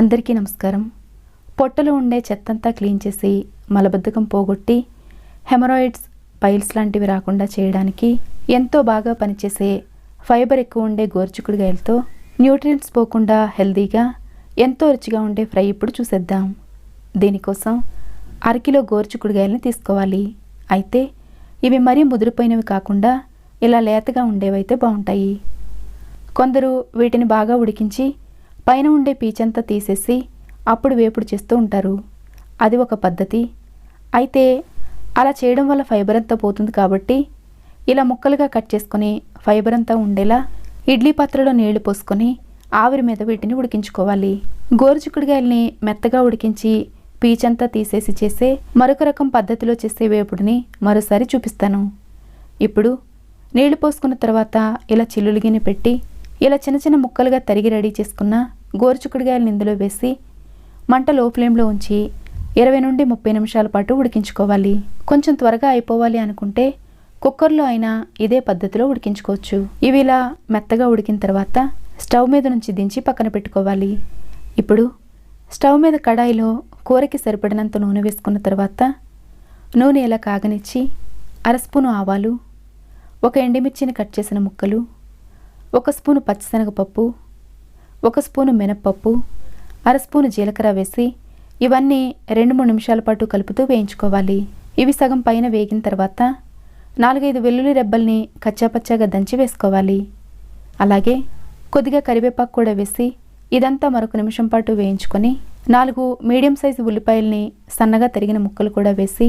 అందరికీ నమస్కారం. పొట్టలో ఉండే చెత్తంతా క్లీన్ చేసి మలబద్ధకం పోగొట్టి హెమరాయిడ్స్ పైల్స్ లాంటివి రాకుండా చేయడానికి ఎంతో బాగా పనిచేసే ఫైబర్ ఎక్కువ ఉండే గోర్చుకుడుగాయలతో న్యూట్రియంట్స్ పోకుండా హెల్దీగా ఎంతో రుచిగా ఉండే ఫ్రై ఇప్పుడు చూసేద్దాం. దీనికోసం అరకిలో గోర్చుకుడుగాయలని తీసుకోవాలి. అయితే ఇవి మరీ ముదిరిపోయినవి కాకుండా ఇలా లేతగా ఉండేవైతే బాగుంటాయి. కొందరు వీటిని బాగా ఉడికించి పైన ఉండే పీచంతా తీసేసి అప్పుడు వేపుడు చేస్తూ ఉంటారు. అది ఒక పద్ధతి. అయితే అలా చేయడం వల్ల ఫైబర్ అంతా పోతుంది కాబట్టి ఇలా ముక్కలుగా కట్ చేసుకుని ఫైబర్ అంతా ఉండేలా ఇడ్లీ పాత్రలో నీళ్ళు పోసుకొని ఆవిరి మీద వీటిని ఉడికించుకోవాలి. గోరుచిక్కుడుగాయల్ని మెత్తగా ఉడికించి పీచంతా తీసేసి చేసే మరొక రకం పద్ధతిలో చేసే వేపుడిని మరోసారి చూపిస్తాను. ఇప్పుడు నీళ్ళు పోసుకున్న తర్వాత ఇలా చిల్లులు గిన్నె పెట్టి ఇలా చిన్న చిన్న ముక్కలుగా తరిగి రెడీ చేసుకున్న గోరుచుకుడుగాయలను ఇందులో వేసి మంట లో ఫ్లేమ్లో ఉంచి ఇరవై నుండి ముప్పై నిమిషాల పాటు ఉడికించుకోవాలి. కొంచెం త్వరగా అయిపోవాలి అనుకుంటే కుక్కర్లో అయినా ఇదే పద్ధతిలో ఉడికించుకోవచ్చు. ఇవి ఇలా మెత్తగా ఉడికిన తర్వాత స్టవ్ మీద నుంచి దించి పక్కన పెట్టుకోవాలి. ఇప్పుడు స్టవ్ మీద కడాయిలో కూరకి సరిపడినంత నూనె వేసుకున్న తర్వాత నూనె ఇలా కాగనిచ్చి అర స్పూను ఆవాలు ఒక ఎండుమిర్చిని కట్ చేసిన ముక్కలు ఒక స్పూను పచ్చిశనగపప్పు ఒక స్పూను మినప్పప్పు అర స్పూను జీలకర్ర వేసి ఇవన్నీ రెండు మూడు నిమిషాల పాటు కలుపుతూ వేయించుకోవాలి. ఇవి సగం పైన వేగిన తర్వాత నాలుగైదు వెల్లుల్లి రెబ్బల్ని కచ్చాపచ్చాగా దంచి వేసుకోవాలి. అలాగే కొద్దిగా కరివేపాకు కూడా వేసి ఇదంతా మరొక నిమిషం పాటు వేయించుకొని నాలుగు మీడియం సైజు ఉల్లిపాయల్ని సన్నగా తరిగిన ముక్కలు కూడా వేసి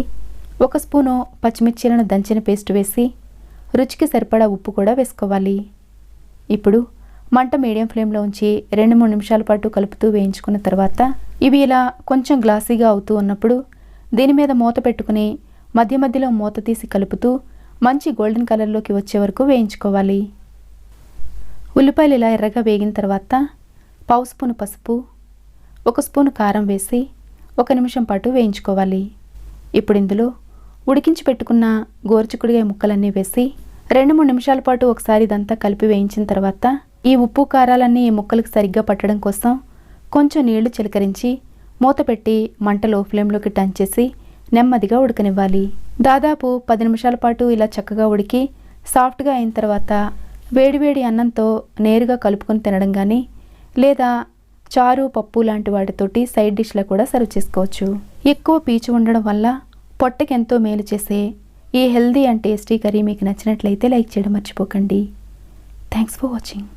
ఒక స్పూను పచ్చిమిర్చీలను దంచిన పేస్ట్ వేసి రుచికి సరిపడా ఉప్పు కూడా వేసుకోవాలి. ఇప్పుడు మంట మీడియం ఫ్లేమ్లో ఉంచి రెండు మూడు నిమిషాల పాటు కలుపుతూ వేయించుకున్న తర్వాత ఇవి ఇలా కొంచెం గ్లాసీగా అవుతూ ఉన్నప్పుడు దీని మీద మూత పెట్టుకుని మధ్య మధ్యలో మూత తీసి కలుపుతూ మంచి గోల్డెన్ కలర్లోకి వచ్చే వరకు వేయించుకోవాలి. ఉల్లిపాయలు ఇలా ఎర్రగా వేగిన తర్వాత పావు స్పూను పసుపు ఒక స్పూను కారం వేసి ఒక నిమిషం పాటు వేయించుకోవాలి. ఇప్పుడు ఇందులో ఉడికించి పెట్టుకున్న గోరుచిక్కుడుగాయ ముక్కలన్నీ వేసి రెండు మూడు నిమిషాల పాటు ఒకసారి ఇదంతా కలిపి వేయించిన తర్వాత ఈ ఉప్పు కారాలన్నీ ఈ ముక్కలకు సరిగ్గా పట్టడం కోసం కొంచెం నీళ్ళు చిలకరించి మూత పెట్టి మంట లో ఫ్లేమ్లోకి టంచేసి చేసి నెమ్మదిగా ఉడకనివ్వాలి. దాదాపు పది నిమిషాల పాటు ఇలా చక్కగా ఉడికి సాఫ్ట్గా అయిన తర్వాత వేడివేడి అన్నంతో నేరుగా కలుపుకొని తినడం కానీ లేదా చారు పప్పు లాంటి వాటితోటి సైడ్ డిష్లో కూడా సర్వ్ చేసుకోవచ్చు. ఎక్కువ పీచు ఉండడం వల్ల పొట్టకి ఎంతో మేలు చేసే ఈ హెల్దీ అండ్ టేస్టీ కర్రీ మీకు నచ్చినట్లయితే లైక్ చేయడం మర్చిపోకండి. Thanks for watching